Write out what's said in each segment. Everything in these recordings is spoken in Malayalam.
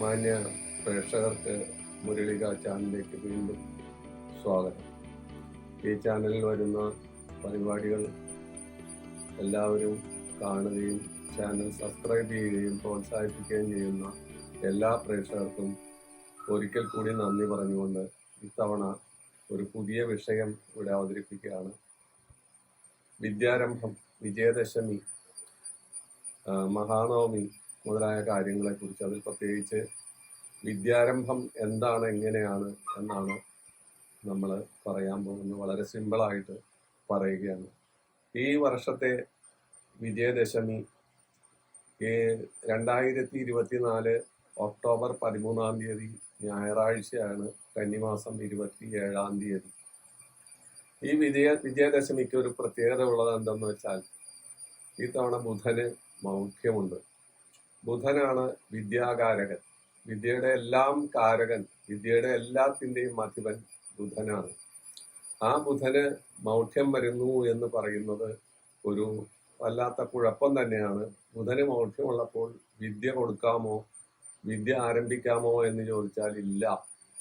മാന്യ പ്രേക്ഷകർക്ക് മുരളിക ചാനലിലേക്ക് വീണ്ടും സ്വാഗതം. ഈ ചാനലിൽ വരുന്ന പരിപാടികൾ എല്ലാവരും കാണുകയും ചാനൽ സബ്സ്ക്രൈബ് ചെയ്യുകയും പ്രോത്സാഹിപ്പിക്കുകയും ചെയ്യുന്ന എല്ലാ പ്രേക്ഷകർക്കും ഒരിക്കൽ കൂടി നന്ദി പറഞ്ഞുകൊണ്ട് ഇത്തവണ ഒരു പുതിയ വിഷയം ഇവിടെ അവതരിപ്പിക്കുകയാണ്. വിദ്യാരംഭം വിജയദശമി മഹാനവമി മുതലായ കാര്യങ്ങളെക്കുറിച്ച് അതിൽ പ്രത്യേകിച്ച് വിദ്യാരംഭം എന്താണ് എങ്ങനെയാണ് എന്നാണ് നമ്മൾ പറയാൻ പോകുന്നത്. വളരെ സിമ്പിളായിട്ട് പറയുകയാണ്. ഈ വർഷത്തെ വിജയദശമി ഈ രണ്ടായിരത്തി ഇരുപത്തിനാല് ഒക്ടോബർ പതിമൂന്നാം തീയതി ഞായറാഴ്ചയാണ് കന്നിമാസം ഇരുപത്തി ഏഴാം തീയതി. ഈ വിജയ വിജയദശമിക്ക് ഒരു പ്രത്യേകത ഉള്ളത് എന്തെന്ന് വെച്ചാൽ ഈ തവണ ബുധന് മൗഢ്യമുണ്ട് ബുധനാണ് വിദ്യാകാരകൻ. വിദ്യയുടെ എല്ലാം കാരകൻ വിദ്യയുടെ എല്ലാത്തിന്റെയും അധിപൻ ബുധനാണ്. ആ ബുധന് മൗഢ്യം വരുന്നു എന്ന് പറയുന്നത് ഒരു വല്ലാത്ത കുഴപ്പം തന്നെയാണ്. ബുധന് മൗഢ്യമുള്ളപ്പോൾ വിദ്യ കൊടുക്കാമോ വിദ്യ ആരംഭിക്കാമോ എന്ന് ചോദിച്ചാൽ ഇല്ല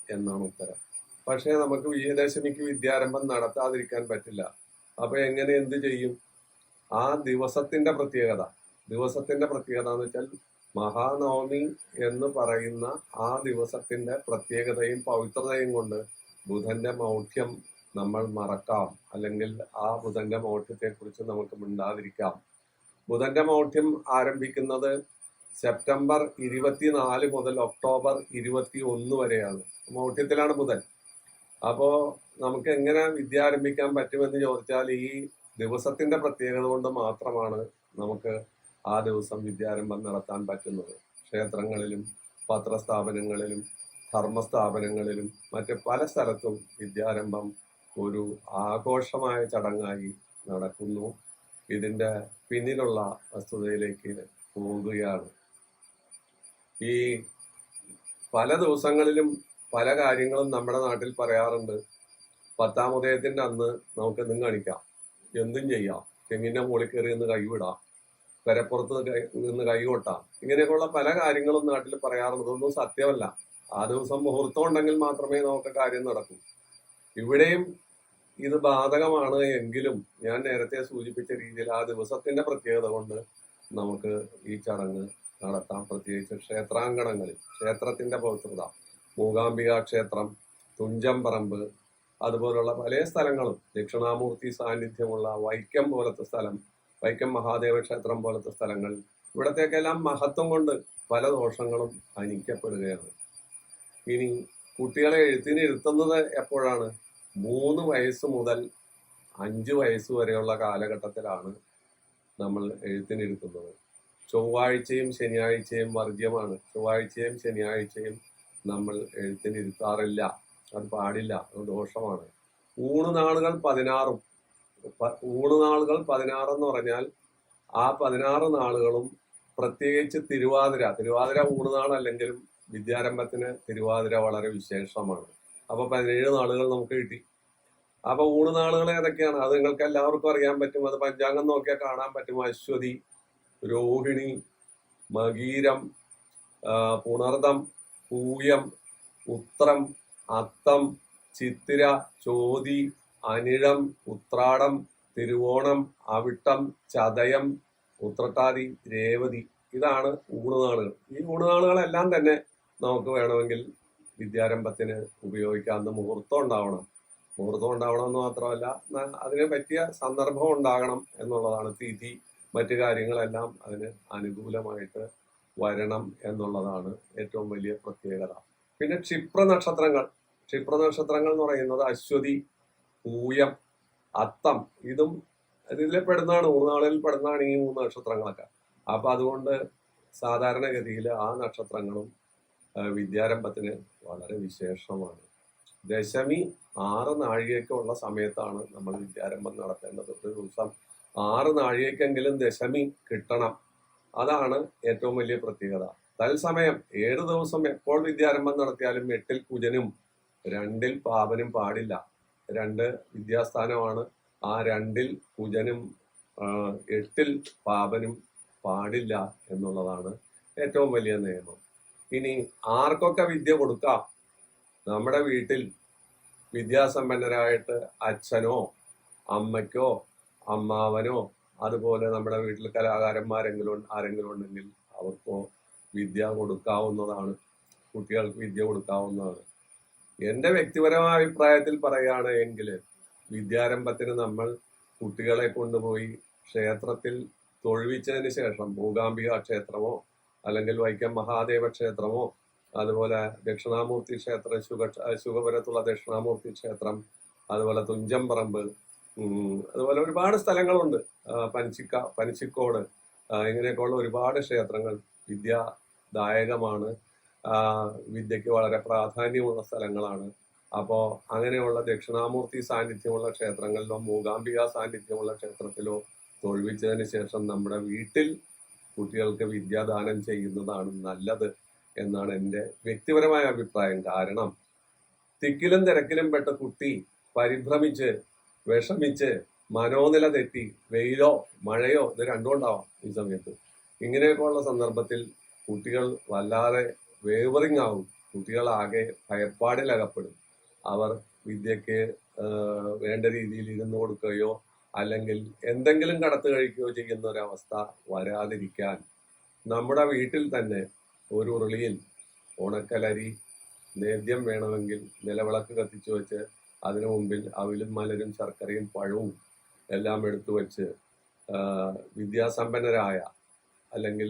എന്നാണ് ഉത്തരം. പക്ഷേ നമുക്ക് വിജയദശമിക്ക് വിദ്യാരംഭം നടത്താതിരിക്കാൻ പറ്റില്ല. അപ്പൊ എങ്ങനെ എന്ത് ചെയ്യും? ആ ദിവസത്തിന്റെ പ്രത്യേകത. ദിവസത്തിന്റെ പ്രത്യേകത എന്ന് വെച്ചാൽ മഹാനവമി എന്ന് പറയുന്ന ആ ദിവസത്തിന്റെ പ്രത്യേകതയും പവിത്രതയും കൊണ്ട് ബുധന്റെ മൗഢ്യം നമ്മൾ മറക്കാം. അല്ലെങ്കിൽ ആ ബുധന്റെ മൗഢ്യത്തെ കുറിച്ച് നമുക്ക് മിണ്ടാതിരിക്കാം. ബുധന്റെ മൗഢ്യം ആരംഭിക്കുന്നത് സെപ്റ്റംബർ ഇരുപത്തിനാല് മുതൽ ഒക്ടോബർ ഇരുപത്തി ഒന്ന് വരെയാണ്. മൗഢ്യത്തിലാണ് ബുധൻ. അപ്പോ നമുക്ക് എങ്ങനെ വിദ്യ ആരംഭിക്കാൻ പറ്റുമെന്ന് ചോദിച്ചാൽ ഈ ദിവസത്തിന്റെ പ്രത്യേകത കൊണ്ട് മാത്രമാണ് നമുക്ക് ആ ദിവസം വിദ്യാരംഭം നടത്താൻ പറ്റുന്നത്. ക്ഷേത്രങ്ങളിലും പത്രസ്ഥാപനങ്ങളിലും ധർമ്മസ്ഥാപനങ്ങളിലും മറ്റ് പല സ്ഥലത്തും വിദ്യാരംഭം ഒരു ആഘോഷമായ ചടങ്ങായി നടക്കുന്നു. ഇതിന്റെ പിന്നിലുള്ള വസ്തുതയിലേക്ക് പോകുകയാണ് ഈ പല ദിവസങ്ങളിലും പല കാര്യങ്ങളും നമ്മുടെ നാട്ടിൽ പറയാറുണ്ട്. പത്താം ഉദയത്തിന്റെ അന്ന് നമുക്ക് എന്തും കാണിക്കാം. എന്തും ചെയ്യാം. തെങ്ങിന്റെ മുകളിൽ കയറി നിന്ന് കൈവിടാം. പെരപ്പുറത്ത് നിന്ന് കൈകൊട്ടാം. ഇങ്ങനെയൊക്കെയുള്ള പല കാര്യങ്ങളും നാട്ടിൽ പറയാറുണ്ട് ഇതൊന്നും സത്യമല്ല. ആ ദിവസം മുഹൂർത്തം ഉണ്ടെങ്കിൽ മാത്രമേ നമുക്ക് കാര്യം നടക്കൂ. ഇവിടെയും ഇത് ബാധകമാണ് എങ്കിലും ഞാൻ നേരത്തെ സൂചിപ്പിച്ച രീതിയിൽ ആ ദിവസത്തിന്റെ പ്രത്യേകത കൊണ്ട് നമുക്ക് ഈ ചടങ്ങ് നടത്താം. പ്രത്യേകിച്ച് ക്ഷേത്രാങ്കണങ്ങളിൽ. ക്ഷേത്രത്തിന്റെ പവിത്രത. മൂകാംബിക ക്ഷേത്രം തുഞ്ചംപറമ്പ് അതുപോലുള്ള പല സ്ഥലങ്ങളും. ദക്ഷിണാമൂർത്തി സാന്നിധ്യമുള്ള വൈക്കം പോലത്തെ സ്ഥലം വൈക്കം മഹാദേവ ക്ഷേത്രം പോലത്തെ സ്ഥലങ്ങൾ. ഇവിടത്തേക്കെല്ലാം മഹത്വം കൊണ്ട് പല ദോഷങ്ങളും ഹനിക്കപ്പെടുകയാണ്. ഇനി കുട്ടികളെ എഴുത്തിന് ഇരുത്തുന്നത് എപ്പോഴാണ്? മൂന്ന് വയസ്സ് മുതൽ അഞ്ച് വയസ്സ് വരെയുള്ള കാലഘട്ടത്തിലാണ് നമ്മൾ എഴുത്തിനിരുത്തുന്നത് ചൊവ്വാഴ്ചയും ശനിയാഴ്ചയും വർജ്യമാണ്. ചൊവ്വാഴ്ചയും ശനിയാഴ്ചയും നമ്മൾ എഴുത്തിനിരുത്താറില്ല അത് പാടില്ല. അത് ദോഷമാണ്. ഊണ് നാളുകൾ പതിനാറും ഊണുനാളുകൾ പതിനാറെന്ന് പറഞ്ഞാൽ ആ പതിനാറ് നാളുകളും പ്രത്യേകിച്ച് തിരുവാതിര തിരുവാതിര ഊണുനാളല്ലെങ്കിലും വിദ്യാരംഭത്തിന് തിരുവാതിര വളരെ വിശേഷമാണ്. അപ്പൊ പതിനേഴ് നാളുകൾ നമുക്ക് കിട്ടി. അപ്പൊ ഊണുനാളുകൾ ഏതൊക്കെയാണ്? അത് നിങ്ങൾക്ക് എല്ലാവർക്കും അറിയാൻ പറ്റും. അത് പഞ്ചാംഗം നോക്കിയാൽ കാണാൻ പറ്റും. അശ്വതി രോഹിണി മകീരം പുണർദം പൂയം ഉത്രം അത്തം ചിത്തിര ചോതി അനിഴം ഉത്രാടം തിരുവോണം അവിട്ടം ചതയം ഉത്രട്ടാതി രേവതി ഇതാണ് ഊണുനാളുകൾ. ഈ ഊണുനാളുകളെല്ലാം തന്നെ നമുക്ക് വേണമെങ്കിൽ വിദ്യാരംഭത്തിന് ഉപയോഗിക്കാൻ അന്ന് മുഹൂർത്തം ഉണ്ടാവണം. മുഹൂർത്തം ഉണ്ടാവണം എന്ന് മാത്രമല്ല അതിന് പറ്റിയ സന്ദർഭം ഉണ്ടാകണം എന്നുള്ളതാണ് തിഥി മറ്റു കാര്യങ്ങളെല്ലാം അതിന് അനുകൂലമായിട്ട് വരണം എന്നുള്ളതാണ് ഏറ്റവും വലിയ പ്രത്യേകത. പിന്നെ ക്ഷിപ്ര നക്ഷത്രങ്ങൾ. ക്ഷിപ്ര നക്ഷത്രങ്ങൾ എന്ന് പറയുന്നത് അശ്വതി പൂയം അത്തം ഇതും ഇതിൽ പെടുന്നതാണ്. ഊർനാളിൽ പെടുന്നതാണ് ഈ മൂന്ന് നക്ഷത്രങ്ങളൊക്കെ. അപ്പൊ അതുകൊണ്ട് സാധാരണഗതിയിൽ ആ നക്ഷത്രങ്ങളും വിദ്യാരംഭത്തിന് വളരെ വിശേഷമാണ്. ദശമി ആറ് നാഴികയ്ക്കുള്ള സമയത്താണ് നമ്മൾ വിദ്യാരംഭം നടത്തേണ്ടത്. ഒരു ദിവസം ആറ് നാഴികയ്ക്കെങ്കിലും ദശമി കിട്ടണം. അതാണ് ഏറ്റവും വലിയ പ്രത്യേകത. തത്സമയം ഏഴ് ദിവസം എപ്പോൾ വിദ്യാരംഭം നടത്തിയാലും എട്ടിൽ കുജനും രണ്ടിൽ പാപനും പാടില്ല. രണ്ട് വിദ്യാസ്ഥാനമാണ്. ആ രണ്ടിൽ കുജനും എട്ടിൽ പാപനും പാടില്ല എന്നുള്ളതാണ് ഏറ്റവും വലിയ നിയമം. ഇനി ആർക്കൊക്കെ വിദ്യ കൊടുക്കാം? നമ്മുടെ വീട്ടിൽ വിദ്യാസമ്പന്നരായിട്ട് അച്ഛനോ അമ്മയ്ക്കോ അമ്മാവനോ അതുപോലെ നമ്മുടെ വീട്ടിൽ കലാകാരന്മാരെങ്കിലും ആരെങ്കിലും ഉണ്ടെങ്കിൽ അവർക്കോ വിദ്യ കൊടുക്കാവുന്നതാണ്. കുട്ടികൾക്ക് വിദ്യ കൊടുക്കാവുന്നതാണ്. എന്റെ വ്യക്തിപരമായ അഭിപ്രായത്തിൽ പറയുകയാണ് എങ്കിൽ വിദ്യാരംഭത്തിന് നമ്മൾ കുട്ടികളെ കൊണ്ടുപോയി ക്ഷേത്രത്തിൽ തൊഴുവിച്ചതിന് ശേഷം മൂകാംബിക ക്ഷേത്രമോ അല്ലെങ്കിൽ വൈക്കം മഹാദേവ ക്ഷേത്രമോ അതുപോലെ ദക്ഷിണാമൂർത്തി ക്ഷേത്രം ശുഖ ശുഖപുരത്തുള്ള ദക്ഷിണാമൂർത്തി ക്ഷേത്രം അതുപോലെ തുഞ്ചംപറമ്പ് അതുപോലെ ഒരുപാട് സ്ഥലങ്ങളുണ്ട്. പനച്ചിക്ക പനച്ചിക്കോട് ഇങ്ങനെയൊക്കെയുള്ള ഒരുപാട് ക്ഷേത്രങ്ങൾ വിദ്യാദായകമാണ്. വിദ്യക്ക് വളരെ പ്രാധാന്യമുള്ള സ്ഥലങ്ങളാണ്. അപ്പോൾ അങ്ങനെയുള്ള ദക്ഷിണാമൂർത്തി സാന്നിധ്യമുള്ള ക്ഷേത്രങ്ങളിലോ മൂകാംബിക സാന്നിധ്യമുള്ള ക്ഷേത്രത്തിലോ തൊഴുവിച്ചതിന് ശേഷം നമ്മുടെ വീട്ടിൽ കുട്ടികൾക്ക് വിദ്യാദാനം ചെയ്യുന്നതാണ് നല്ലത് എന്നാണ് എന്റെ വ്യക്തിപരമായ അഭിപ്രായം. കാരണം തിക്കിലും തിരക്കിലും പെട്ട കുട്ടി പരിഭ്രമിച്ച് വിഷമിച്ച് മനോനില തെറ്റി വെയിലോ മഴയോ ഇത് രണ്ടും ഉണ്ടാവാം ഈ സമയത്ത്. ഇങ്ങനെയൊക്കെയുള്ള സന്ദർഭത്തിൽ കുട്ടികൾ വല്ലാതെ വേവറിങ് ആവും. കുട്ടികളാകെ ഭയപ്പാടിലകപ്പെടും അവർ വിദ്യക്ക് വേണ്ട രീതിയിൽ ഇരുന്നു കൊടുക്കുകയോ അല്ലെങ്കിൽ എന്തെങ്കിലും കടത്തു കഴിക്കുകയോ ചെയ്യുന്ന ഒരവസ്ഥ വരാതിരിക്കാൻ നമ്മുടെ വീട്ടിൽ തന്നെ ഒരു ഉരുളിയിൽ ഉണക്കലരി നേദ്യം വേണമെങ്കിൽ നിലവിളക്ക് കത്തിച്ചു വെച്ച് അതിനു മുമ്പിൽ അവിലും മലരും ശർക്കരയും പഴവും എല്ലാം എടുത്തു വെച്ച് വിദ്യാസമ്പന്നരായ അല്ലെങ്കിൽ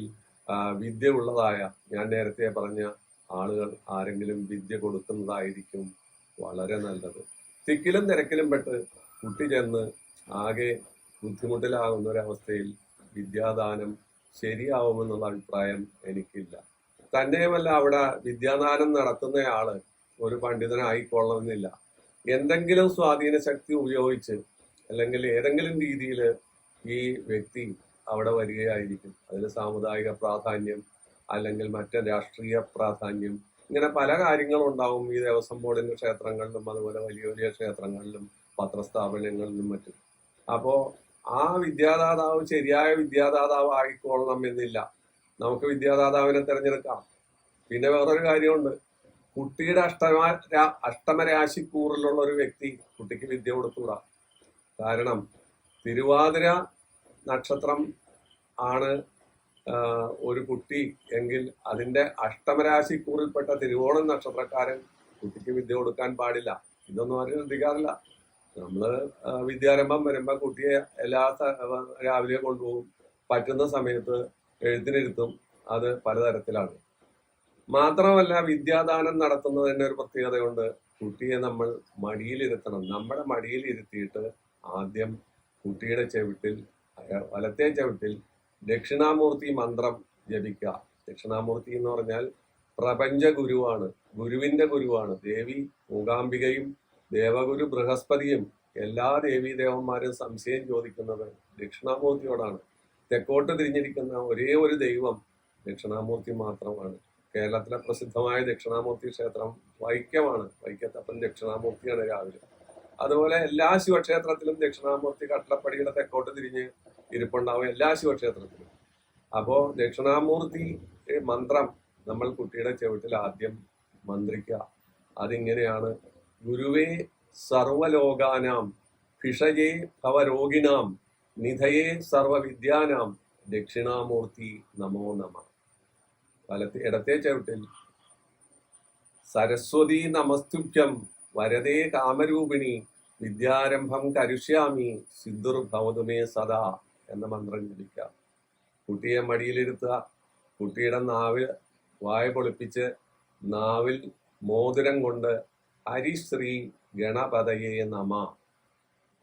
വിദ്യ ഉള്ളതായ ഞാൻ നേരത്തെ പറഞ്ഞ ആളുകൾ ആരെങ്കിലും വിദ്യ കൊടുക്കുന്നതായിരിക്കും വളരെ നല്ലത്. തിക്കിലും തിരക്കിലും പെട്ട് കുട്ടി ചെന്ന് ആകെ ബുദ്ധിമുട്ടിലാകുന്ന ഒരവസ്ഥയിൽ വിദ്യാദാനം ശരിയാവുമെന്നുള്ള അഭിപ്രായം എനിക്കില്ല. തന്നെയുമല്ല അവിടെ വിദ്യാദാനം നടത്തുന്നയാൾ ഒരു പണ്ഡിതനായിക്കൊള്ളണമെന്നില്ല എന്തെങ്കിലും സ്വാധീന ശക്തി ഉപയോഗിച്ച് അല്ലെങ്കിൽ ഏതെങ്കിലും രീതിയിൽ ഈ വ്യക്തി അവിടെ വരികയായിരിക്കും. അതിൽ സാമുദായിക പ്രാധാന്യം അല്ലെങ്കിൽ മറ്റ് രാഷ്ട്രീയ പ്രാധാന്യം ഇങ്ങനെ പല കാര്യങ്ങളും ഉണ്ടാവും ഈ ദേവസ്വം ബോർഡിന്റെ ക്ഷേത്രങ്ങളിലും അതുപോലെ വലിയ വലിയ ക്ഷേത്രങ്ങളിലും പത്രസ്ഥാപനങ്ങളിലും മറ്റും. അപ്പോ ആ വിദ്യാദാതാവ് ശരിയായ വിദ്യാദാതാവ് ആയിക്കൊള്ളണം എന്നില്ല. നമുക്ക് വിദ്യാദാതാവിനെ തിരഞ്ഞെടുക്കാം. പിന്നെ വേറൊരു കാര്യമുണ്ട്. കുട്ടിയുടെ അഷ്ടമ അഷ്ടമരാശിക്കൂറിലുള്ള ഒരു വ്യക്തി കുട്ടിക്ക് വിദ്യ കൊടുത്തുകൂടാ? കാരണം തിരുവാതിര നക്ഷത്രം ആണ് ഒരു കുട്ടി എങ്കിൽ അഷ്ടമരാശി അഷ്ടമരാശിക്കൂറിൽപ്പെട്ട തിരുവോണം നക്ഷത്രക്കാരൻ കുട്ടിക്ക് വിദ്യ കൊടുക്കാൻ പാടില്ല. ഇതൊന്നും ആരും ശ്രദ്ധിക്കാറില്ല. നമ്മൾ വിദ്യാരംഭം വരുമ്പോൾ കുട്ടിയെ എല്ലാ രാവിലെ കൊണ്ടുപോകും. പറ്റുന്ന സമയത്ത് എഴുത്തിനിരുത്തും. അത് പലതരത്തിലാണ്. മാത്രമല്ല വിദ്യാദാനം നടത്തുന്നതിന്റെ ഒരു പ്രത്യേകതയുണ്ട്. കുട്ടിയെ നമ്മൾ മടിയിലിരുത്തണം. നമ്മുടെ മടിയിൽ ഇരുത്തിയിട്ട് ആദ്യം കുട്ടിയുടെ ചെവിട്ടിൽ വലത്തെ ചവിട്ടിൽ ദക്ഷിണാമൂർത്തി മന്ത്രം ജപിക്കുക. ദക്ഷിണാമൂർത്തി എന്ന് പറഞ്ഞാൽ പ്രപഞ്ച ഗുരുവാണ്. ഗുരുവിന്റെ ഗുരുവാണ്. ദേവി മൂകാംബികയും ദേവഗുരു ബൃഹസ്പതിയും എല്ലാ ദേവീ ദേവന്മാരും സംശയം ചോദിക്കുന്നത് ദക്ഷിണാമൂർത്തിയോടാണ്. തെക്കോട്ട് തിരിഞ്ഞിരിക്കുന്ന ഒരേ ഒരു ദൈവം ദക്ഷിണാമൂർത്തി മാത്രമാണ്. കേരളത്തിലെ പ്രസിദ്ധമായ ദക്ഷിണാമൂർത്തി ക്ഷേത്രം വൈക്കമാണ് വൈക്കത്തപ്പൻ ദക്ഷിണാമൂർത്തിയാണ് രാവിലെ. അതുപോലെ എല്ലാ ശിവക്ഷേത്രത്തിലും ദക്ഷിണാമൂർത്തി കട്ടളപ്പടിയുടെ തെക്കോട്ട് തിരിഞ്ഞ് ഇരിപ്പുണ്ടാവും എല്ലാ ശിവക്ഷേത്രത്തിലും. അപ്പോൾ ദക്ഷിണാമൂർത്തി മന്ത്രം നമ്മൾ കുട്ടിയുടെ ചെവിട്ടിൽ ആദ്യം മന്ത്രിക്കുക. അതിങ്ങനെയാണ്. ഗുരുവേ സർവലോകാനാം ഭിഷയേ ഭവരോഗിണാം നിധയേ സർവവിദ്യാനാം ദക്ഷിണാമൂർത്തി നമോ നമ. വലത്തെ ഇടത്തെ ചവിട്ടിൽ സരസ്വതി നമസ്തുഭ്യം വരദേ കാമരൂപിണി വിദ്യാരംഭം കരുഷ്യാമി സിദ്ധുർ ഭവതുമേ സദാ. എന്ന മന്ത്രം ജപിക്കാം കുട്ടിയെ മടിയിലിരുത്തുക. കുട്ടിയുടെ നാവിൽ വായ പൊളിപ്പിച്ച് നാവിൽ മോതിരം കൊണ്ട് ഹരിശ്രീ ഗണപതയെ നമ.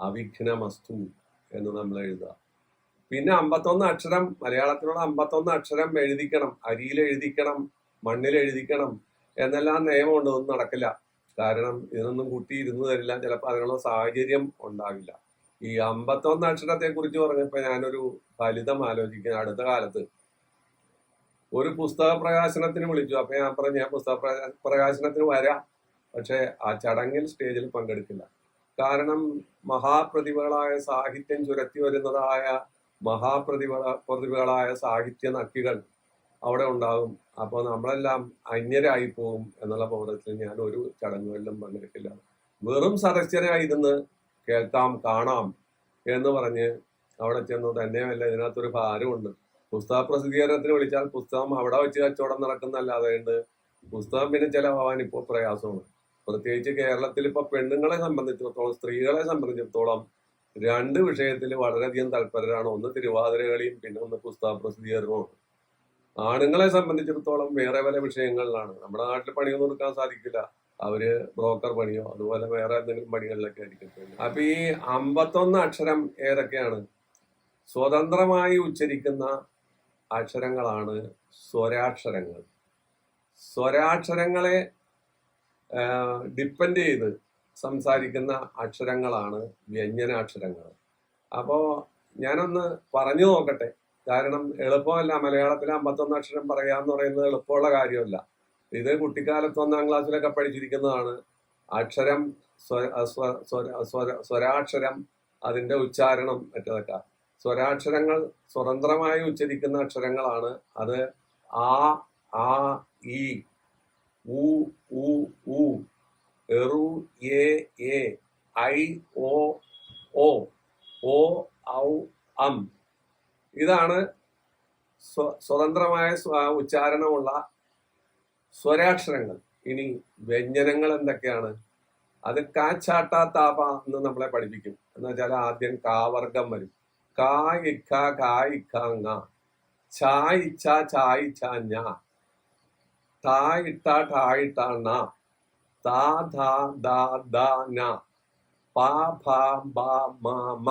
അവിഘ്നമസ്തു എന്ന് നമ്മൾ എഴുതുക. പിന്നെ അമ്പത്തൊന്ന് അക്ഷരം മലയാളത്തിലുള്ള അമ്പത്തൊന്ന് അക്ഷരം എഴുതിക്കണം. അരിയിൽ എഴുതിക്കണം മണ്ണിൽ എഴുതിക്കണം എന്നെല്ലാം നിയമമുണ്ട് ഒന്നും നടക്കില്ല. കാരണം ഇതിനൊന്നും കുട്ടി ഇരുന്ന് തരില്ല. ചിലപ്പോൾ അതിനുള്ള സാഹചര്യം ഉണ്ടാവില്ല. ഈ അമ്പത്തൊന്ന് അക്ഷരത്തെ കുറിച്ച് പറഞ്ഞപ്പോ ഞാനൊരു ഫലിതം ആലോചിക്കുന്നു. അടുത്ത കാലത്ത് ഒരു പുസ്തക പ്രകാശനത്തിന് വിളിച്ചു. അപ്പൊ ഞാൻ പറഞ്ഞു ഞാൻ പുസ്തക പ്രകാ- പ്രകാശനത്തിന് വരാം. പക്ഷെ ആ ചടങ്ങിൽ സ്റ്റേജിൽ പങ്കെടുക്കില്ല. കാരണം മഹാപ്രതിഭകളായ സാഹിത്യം ചുരത്തി വരുന്നതായ മഹാപ്രതിഭ പ്രതിഭകളായ സാഹിത്യ നക്കികൾ അവിടെ ഉണ്ടാകും അപ്പോൾ നമ്മളെല്ലാം അന്യരായി പോകും എന്നുള്ള ബോധത്തിൽ ഞാൻ ഒരു ചടങ്ങുകളിലും പങ്കെടുക്കില്ല. വെറും സദസ്യനായിരുന്ന് കേൾക്കാം കാണാം എന്ന് പറഞ്ഞ് അവിടെ ചെന്നു തന്നെയല്ല ഇതിനകത്തൊരു ഭാരമുണ്ട്. പുസ്തക പ്രസിദ്ധീകരണത്തിന് വിളിച്ചാൽ പുസ്തകം അവിടെ വെച്ച് കച്ചവടം നടക്കുന്നല്ലാതെ ഉണ്ട് പുസ്തകം പിന്നെ ചിലവാൻ ഇപ്പോൾ പ്രയാസമാണ്. പ്രത്യേകിച്ച് കേരളത്തിൽ ഇപ്പൊ പെണ്ണുങ്ങളെ സംബന്ധിച്ചിടത്തോളം സ്ത്രീകളെ സംബന്ധിച്ചിടത്തോളം രണ്ട് വിഷയത്തിൽ വളരെയധികം തൽപരരാണ്. ഒന്ന് തിരുവാതിരകളിയും പിന്നെ ഒന്ന് പുസ്തക പ്രസിദ്ധീകരണവും. ആണുങ്ങളെ സംബന്ധിച്ചിടത്തോളം വേറെ പല വിഷയങ്ങളിലാണ്. നമ്മുടെ നാട്ടിൽ പണി കൊടുക്കാൻ സാധിക്കില്ല. അവർ ബ്രോക്കർ പണിയോ അതുപോലെ വേറെ എന്തെങ്കിലും പണികളിലൊക്കെ ആയിരിക്കും. അപ്പൊ ഈ അമ്പത്തൊന്ന് അക്ഷരം ഏതൊക്കെയാണ്? സ്വതന്ത്രമായി ഉച്ചരിക്കുന്ന അക്ഷരങ്ങളാണ് സ്വരാക്ഷരങ്ങൾ. സ്വരാക്ഷരങ്ങളെ ഡിപ്പെൻഡ് ചെയ്ത് സംസാരിക്കുന്ന അക്ഷരങ്ങളാണ് വ്യഞ്ജനാക്ഷരങ്ങൾ. അപ്പോ ഞാനൊന്ന് പറഞ്ഞു നോക്കട്ടെ. കാരണം എളുപ്പമല്ല മലയാളത്തിൽ അമ്പത്തൊന്ന് അക്ഷരം പറയാന്ന് പറയുന്നത് എളുപ്പമുള്ള കാര്യമല്ല. ഇത് കുട്ടിക്കാലത്ത് ഒന്നാം ക്ലാസ്സിലൊക്കെ പഠിച്ചിരിക്കുന്നതാണ്. അക്ഷരം സ്വ- സ്വ- സ്വര- സ്വര- സ്വരാക്ഷരം അതിന്റെ ഉച്ചാരണം മറ്റതൊക്കെ. സ്വരാക്ഷരങ്ങൾ സ്വതന്ത്രമായി ഉച്ചരിക്കുന്ന അക്ഷരങ്ങളാണ്. അത് ആ ആ ഇ ഉ ഉ ഉ എറു എ ഐ ഓ ഓ ഓ ഔ അം. ഇതാണ് സ്വ- സ്വതന്ത്രമായ ഉച്ചാരണമുള്ള സ്വരാക്ഷരങ്ങൾ. ഇനി വ്യഞ്ജനങ്ങൾ എന്തൊക്കെയാണ്? അത് കാച്ചാട്ട താപ എന്ന് നമ്മളെ പഠിപ്പിക്കും. എന്ന് വെച്ചാൽ ആദ്യം കാവർഗം വരും. കാ ഇക്ക കാ ഇക്ക ങ. ചാ ഇച്ച ചാ ഇച്ച ഞ താ ഇട്ട ഠാ ണ. താ ധാ ദാ ദ ന. പാ ഭ ബ മ മ.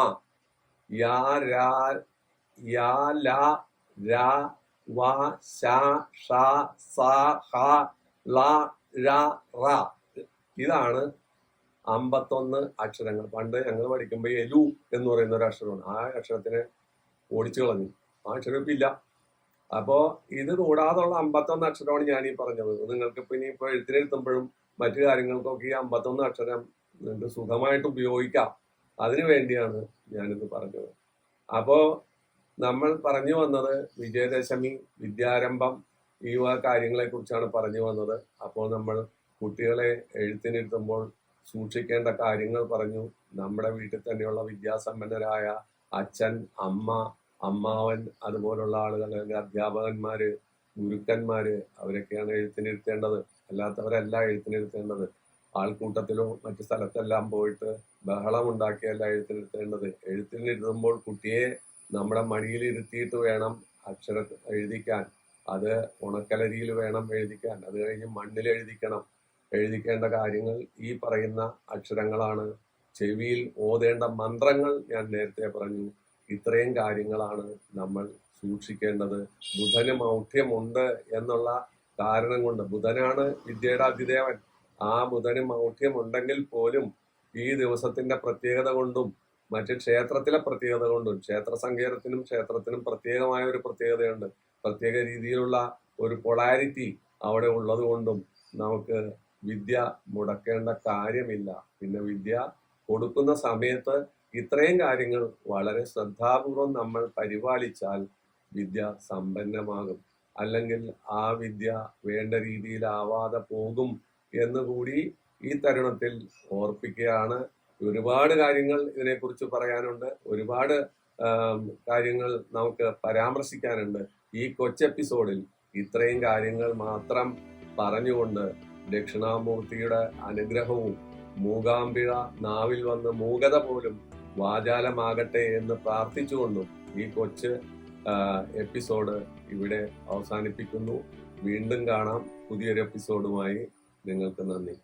യാ രാ യാ ല ര വ ഇതാണ് അമ്പത്തൊന്ന് അക്ഷരങ്ങൾ. പണ്ട് ഞങ്ങൾ പഠിക്കുമ്പോൾ എലു എന്ന് പറയുന്ന ഒരു അക്ഷരമാണ്. ആ അക്ഷരത്തിനെ ഓടിച്ചു കളഞ്ഞു. ആ അക്ഷരം ഇപ്പം ഇല്ല. അപ്പോൾ ഇത് കൂടാതുള്ള അമ്പത്തൊന്ന് അക്ഷരമാണ് ഞാൻ ഈ പറഞ്ഞത്. നിങ്ങൾക്ക് ഇപ്പം ഇനി ഇപ്പോൾ എഴുത്തിനെഴുത്തുമ്പോഴും മറ്റു കാര്യങ്ങൾക്കൊക്കെ ഈ അമ്പത്തൊന്ന് അക്ഷരം നിങ്ങൾക്ക് സുഖമായിട്ട് ഉപയോഗിക്കാം. അതിനു വേണ്ടിയാണ് ഞാനിത് പറഞ്ഞത്. അപ്പോ നമ്മൾ പറഞ്ഞു വന്നത് വിജയദശമി വിദ്യാരംഭം ഈ കാര്യങ്ങളെ കുറിച്ചാണ് പറഞ്ഞു വന്നത്. അപ്പോൾ നമ്മൾ കുട്ടികളെ എഴുത്തിനിരുത്തുമ്പോൾ സൂക്ഷിക്കേണ്ട കാര്യങ്ങൾ പറഞ്ഞു. നമ്മുടെ വീട്ടിൽ തന്നെയുള്ള വിദ്യാസമ്പന്നരായ അച്ഛൻ അമ്മ അമ്മാവൻ അതുപോലുള്ള ആളുകൾ അല്ലെങ്കിൽ അധ്യാപകന്മാര് ഗുരുക്കന്മാര് അവരൊക്കെയാണ് എഴുത്തിനിരുത്തേണ്ടത്. അല്ലാത്തവരല്ല എഴുത്തിനിരുത്തേണ്ടത്. ആൾക്കൂട്ടത്തിലോ മറ്റു സ്ഥലത്തെല്ലാം പോയിട്ട് ബഹളം ഉണ്ടാക്കിയല്ല എഴുത്തിനിരുത്തേണ്ടത്. എഴുത്തിനിരുത്തുമ്പോൾ കുട്ടിയെ നമ്മുടെ മടിയിൽ ഇരുത്തിയിട്ട് വേണം അക്ഷര എഴുതിക്കാൻ. അത് ഉണക്കലരിയിൽ വേണം എഴുതിക്കാൻ. അത് കഴിഞ്ഞ് മണ്ണിൽ എഴുതിക്കണം. എഴുതിക്കേണ്ട കാര്യങ്ങൾ ഈ പറയുന്ന അക്ഷരങ്ങളാണ്. ചെവിയിൽ ഓതേണ്ട മന്ത്രങ്ങൾ ഞാൻ നേരത്തെ പറഞ്ഞു. ഇത്രയും കാര്യങ്ങളാണ് നമ്മൾ സൂക്ഷിക്കേണ്ടത്. ബുധന് മൗഢ്യമുണ്ട് എന്നുള്ള കാരണം കൊണ്ട് ബുധനാണ് വിദ്യയുടെ അതിദേവൻ ആ ബുധന് മൗഢ്യമുണ്ടെങ്കിൽ പോലും ഈ ദിവസത്തിന്റെ പ്രത്യേകത കൊണ്ടും മറ്റ് ക്ഷേത്രത്തിലെ പ്രത്യേകത കൊണ്ടും ക്ഷേത്ര സങ്കേതത്തിനും ക്ഷേത്രത്തിനും പ്രത്യേകമായ ഒരു പ്രത്യേകതയുണ്ട്. പ്രത്യേക രീതിയിലുള്ള ഒരു പൊളാരിറ്റി അവിടെ ഉള്ളത് കൊണ്ടും നമുക്ക് വിദ്യ മുടക്കേണ്ട കാര്യമില്ല. പിന്നെ വിദ്യ കൊടുക്കുന്ന സമയത്ത് ഇത്രയും കാര്യങ്ങൾ വളരെ ശ്രദ്ധാപൂർവം നമ്മൾ പരിപാലിച്ചാൽ വിദ്യ സമ്പന്നമാകും. അല്ലെങ്കിൽ ആ വിദ്യ വേണ്ട രീതിയിലാവാതെ പോകും എന്നുകൂടി ഈ തരുണത്തിൽ ഓർപ്പിക്കുകയാണ് ഒരുപാട് കാര്യങ്ങൾ ഇതിനെക്കുറിച്ച് പറയാനുണ്ട്. ഒരുപാട് കാര്യങ്ങൾ നമുക്ക് പരാമർശിക്കാനുണ്ട്. ഈ കൊച്ചെപ്പിസോഡിൽ ഇത്രയും കാര്യങ്ങൾ മാത്രം പറഞ്ഞുകൊണ്ട് ദക്ഷിണാമൂർത്തിയുടെ അനുഗ്രഹവും മൂകാംബിക നാവിൽ വന്ന് മൂകത പോലും വാചാലമാകട്ടെ എന്ന് പ്രാർത്ഥിച്ചുകൊണ്ടും ഈ കൊച്ച് എപ്പിസോഡ് ഇവിടെ അവസാനിപ്പിക്കുന്നു. വീണ്ടും കാണാം പുതിയൊരു എപ്പിസോഡുമായി. നിങ്ങൾക്ക് നന്ദി.